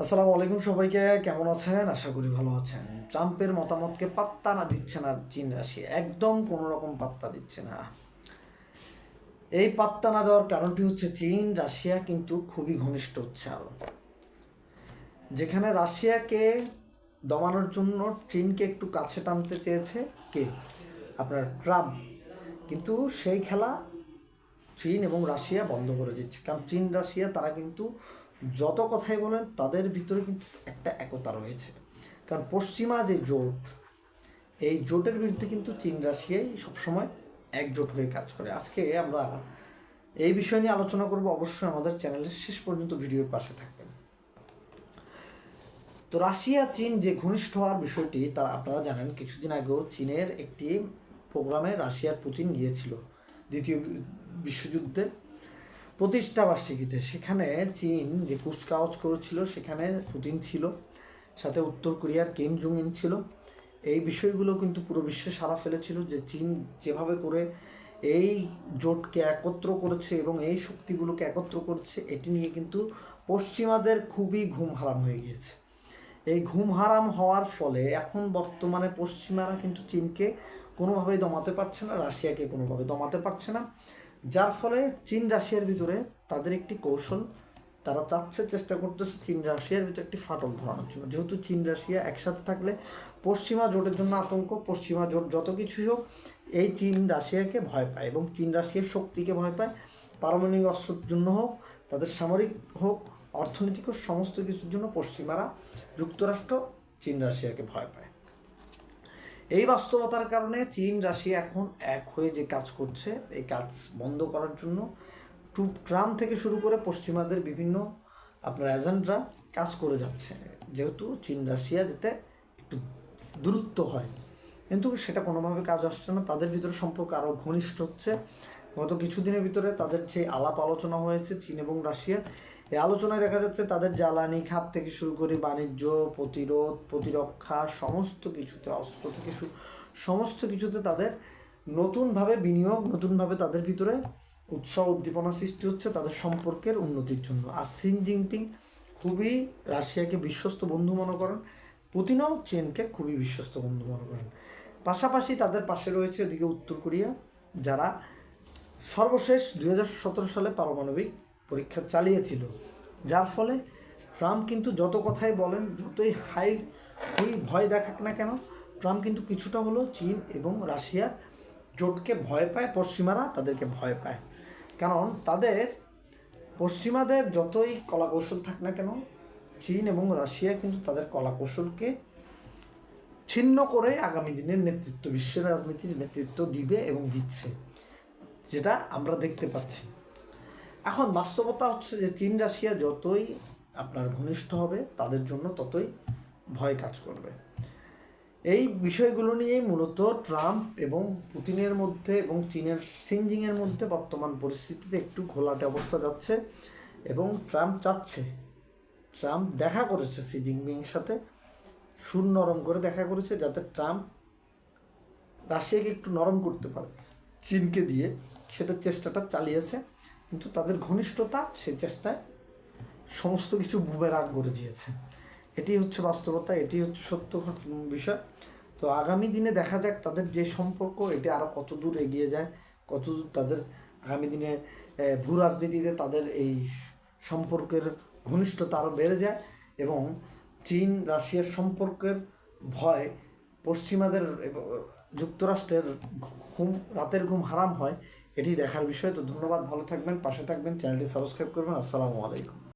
আসসালামু আলাইকুম সবাইকে কেমন আছেন? আশা করি ভালো আছেন। ট্রাম্পের মতামতকে পাত্তা না দিচ্ছে না চীন রাশিয়া। একদম কোনো রকম পাত্তা দিচ্ছে না। এই পাত্তা না দেওয়ার কারণটি হচ্ছে চীন রাশিয়া কিন্তু খুবই ঘনিষ্ঠ হচ্ছে আরও যেখানে রাশিয়াকে দমানোর জন্য চীনকে একটু কাছে টানতে চেয়েছে কে? আপনার ট্রাম্প। কিন্তু সেই খেলা চীন এবং রাশিয়া বন্ধ করে দিচ্ছে। কারণ চীন রাশিয়া তারা কিন্তু যত কথাই বলেন, তাদের ভিতরে কিন্তু একটা একতা রয়েছে। কারণ পশ্চিমা যে জোট, এই জোটের বিরুদ্ধে কিন্তু চীন রাশিয়াই সবসময় একজোট হয়ে কাজ করে। আজকে আমরা এই বিষয় নিয়ে আলোচনা করব। অবশ্যই আমাদের চ্যানেলের শেষ পর্যন্ত ভিডিওর পাশে থাকবেন। তো রাশিয়া, চীন যে ঘনিষ্ঠ হওয়ার বিষয়টি, তারা আপনারা জানেন, কিছুদিন আগেও চীনের একটি প্রোগ্রামে রাশিয়ার পুতিন গিয়েছিল দ্বিতীয় বিশ্বযুদ্ধের প্রতিষ্ঠা বার্ষিকীতে। সেখানে চীন যে কুচকাওয়াজ করেছিল, সেখানে পুতিন ছিল, সাথে উত্তর কোরিয়ার কিম জুং ইন ছিল। এই বিষয়গুলো কিন্তু পুরো বিশ্বে সারা ফেলেছিল যে চীন যেভাবে করে এই জোটকে একত্র করেছে এবং এই শক্তিগুলোকে একত্র করছে, এটি নিয়ে কিন্তু পশ্চিমাদের খুবই ঘুম হারাম হয়ে গিয়েছে। এই ঘুম হারাম হওয়ার ফলে এখন বর্তমানে পশ্চিমারা কিন্তু চীনকে কোনোভাবেই দমাতে পারছে না, রাশিয়াকে কোনোভাবে দমাতে পারছে না। যার ফলে চীন রাশিয়ার ভিতরে তাদের একটি কৌশল, তারা চাচ্ছে, চেষ্টা করতেছে চীন রাশিয়ার ভিতরে একটি ফাটল ধরানোর জন্য। যেহেতু চীন, রাশিয়া একসাথে থাকলে পশ্চিমা জোটের জন্য আতঙ্ক, পশ্চিমা জোট যত কিছুই হোক, এই চীন রাশিয়াকে ভয় পায় এবং চীন রাশিয়ার শক্তিকে ভয় পায়। পারমাণবিক অস্ত্রের জন্য হোক, তাদের সামরিক হোক, অর্থনৈতিক হোক, সমস্ত কিছুর জন্য পশ্চিমারা যুক্তরাষ্ট্র চীন রাশিয়াকে ভয় পায়। এই বাস্তবতার কারণে চীন রাশিয়া এখন এক হয়ে যে কাজ করছে, এই কাজ বন্ধ করার জন্য টু ট্রাম্প থেকে শুরু করে পশ্চিমাদের বিভিন্ন আপনার এজেন্টরা কাজ করে যাচ্ছে। যেহেতু চীন রাশিয়া যেতে একটু দূরত্ব হয়, কিন্তু সেটা কোনোভাবে কাজ আসছে না, তাদের ভিতরে সম্পর্ক আরও ঘনিষ্ঠ হচ্ছে। গত কিছুদিনের ভিতরে তাদের যে আলাপ আলোচনা হয়েছে চীন এবং রাশিয়ার এই আলোচনায় দেখা যাচ্ছে তাদের জ্বালানি, খাত থেকে শুরু করে বাণিজ্য, প্রতিরোধ, প্রতিরক্ষা, সমস্ত কিছুতে, অস্ত্র থেকে সমস্ত কিছুতে তাদের নতুনভাবে বিনিয়োগ, নতুনভাবে তাদের ভিতরে উৎসাহ, উদ্দীপনা সৃষ্টি হচ্ছে তাদের সম্পর্কের উন্নতির জন্য। আর সিন জিনপিং খুবই রাশিয়াকে বিশ্বস্ত বন্ধু মনে করেন, পুতিনও চীনকে খুবই বিশ্বস্ত বন্ধু মনে করেন। পাশাপাশি তাদের পাশে রয়েছে এদিকে উত্তর কোরিয়া, যারা সর্বশেষ দু হাজার সতেরো সালে পারমাণবিক পরীক্ষা চালিয়েছিল, যার ফলে ট্রাম্প কিন্তু যত কথাই বলেন, যতই হাই হুই ভয় দেখাক না কেন, ট্রাম্প কিন্তু কিছুটা হলেও চীন এবং রাশিয়ার জোটকে ভয় পায়, পশ্চিমারা তাদেরকে ভয় পায়। কারণ তাদের পশ্চিমাদের যতই কলাকৌশল থাক না কেন, চীন এবং রাশিয়া কিন্তু তাদের কলাকৌশলকে ছিন্ন করে আগামী দিনের নেতৃত্ব বিশ্বের রাজনীতির নেতৃত্ব দিবে এবং দিচ্ছে যেটা আমরা দেখতে পাচ্ছি। এখন বাস্তবতা হচ্ছে যে চীন রাশিয়া যতই আপনার ঘনিষ্ঠ হবে, তাদের জন্য ততই ভয় কাজ করবে। এই বিষয়গুলো নিয়েই মূলত ট্রাম্প এবং পুতিনের মধ্যে এবং চীনের সিনজিংয়ের মধ্যে বর্তমান পরিস্থিতিতে একটু ঘোলাটে অবস্থা যাচ্ছে এবং ট্রাম্প চাচ্ছে। ট্রাম্প দেখা করেছে সি জিনপিংয়ের সাথে, সুর নরম করে দেখা করেছে যাতে ট্রাম্প রাশিয়াকে একটু নরম করতে পারে। চীনকে দিয়ে সেটার চেষ্টাটা চালিয়েছে, কিন্তু তাদের ঘনিষ্ঠতা সেই চেষ্টায় সমস্ত কিছু বুমেরাং করে দিয়েছে। এটি হচ্ছে বাস্তবতা, এটি হচ্ছে সত্য বিষয়। তো আগামী দিনে দেখা যাক তাদের যে সম্পর্ক, এটি আরও কত দূর এগিয়ে যায়, কত দূর তাদের আগামী দিনে ভূ রাজনীতিতে তাদের এই সম্পর্কের ঘনিষ্ঠতা আরও বেড়ে যায় এবং চীন, রাশিয়ার সম্পর্কের ভয় পশ্চিমাদের যুক্তরাষ্ট্রের ঘুম, রাতের ঘুম হারাম হয় এটি দেখার বিষয়। তো ধন্যবাদ ভালো থাকবেন পাশে থাকবেন চ্যানেলটি সাবস্ক্রাইব করবেন। আসসালামু আলাইকুম।